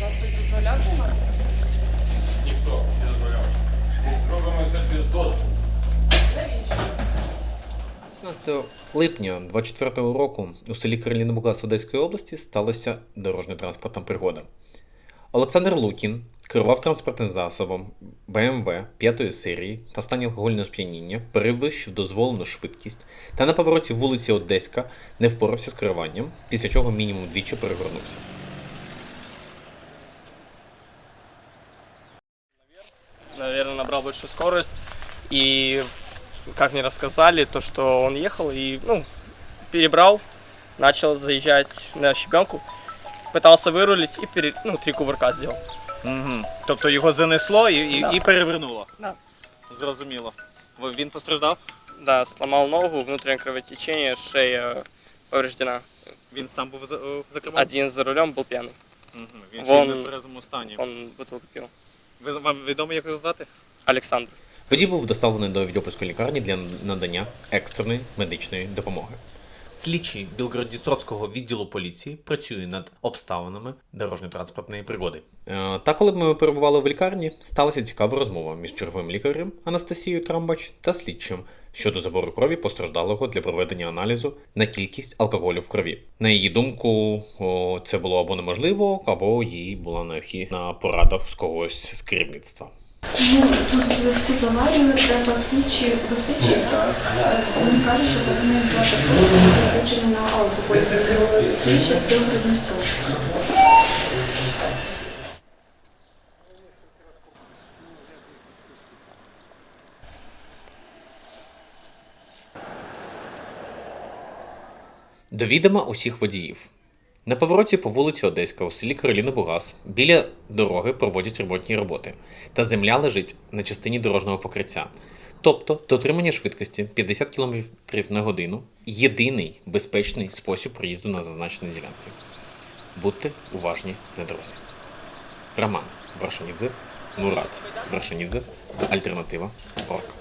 Вас тут дозволяв знімати? Ніхто не дозволяв. Зробимо це без дозволу. Навіщо? 16 липня 24 року у селі Крилінбуга Одеської області сталася дорожньо транспортна пригода. Олександр Лукін керував транспортним засобом БМВ 5 серії та в стані алкогольного сп'яніння перевищив дозволену швидкість та на повороті вулиці Одеська не впорався з керуванням, після чого мінімум двічі перевернувся. наверное, набрал большую скорость. И, как мне рассказали, то, что он ехал и, ну, перебрал, начал заезжать на щебенку, пытался вырулить и, пере, ну, три кувырка сделал. Угу. Тобто його занесло і, і, Да. і перевернуло. Да. Зрозуміло. Ви- Він постраждав? Да, сломал ногу, внутреннее кровотечение, шея повреждена. Він сам був за, о, за кермом? Один за рулем был пьяный. Угу. Він Вон- ще й в тверезому стані. Он бутылку пил. Ви, вам відомо, як його звати? Александр. Водій був доставлений до Відьопольської лікарні для надання екстреної медичної допомоги. Слідчий Білгород-Дністровського відділу поліції працює над обставинами дорожньо-транспортної пригоди. Е, Та коли ми перебували в лікарні, сталася цікава розмова між черговим лікарем Анастасією Трамбач та слідчим щодо забору крові постраждалого для проведення аналізу на кількість алкоголю в крові. На її думку, це було або неможливо, або їй була необхідна порада з когось з керівництва. Ну, тут в зв'язку з аварією треба слідчі, ви слідчі, так? Він каже, що повинні взяти проти дослідження на алкоголь. Слідчі з Білгород-Дністровська. До відома усіх водіїв. На повороті по вулиці Одеська у селі Кароліна Бугас біля дороги проводять ремонтні роботи, та земля лежить на частині дорожнього покриття. Тобто дотримання швидкості 50 км на годину єдиний безпечний спосіб проїзду на зазначені ділянки. Будьте уважні на дорозі. Роман Варшанідзе, Мурат Варшанідзе, Альтернатива Орг.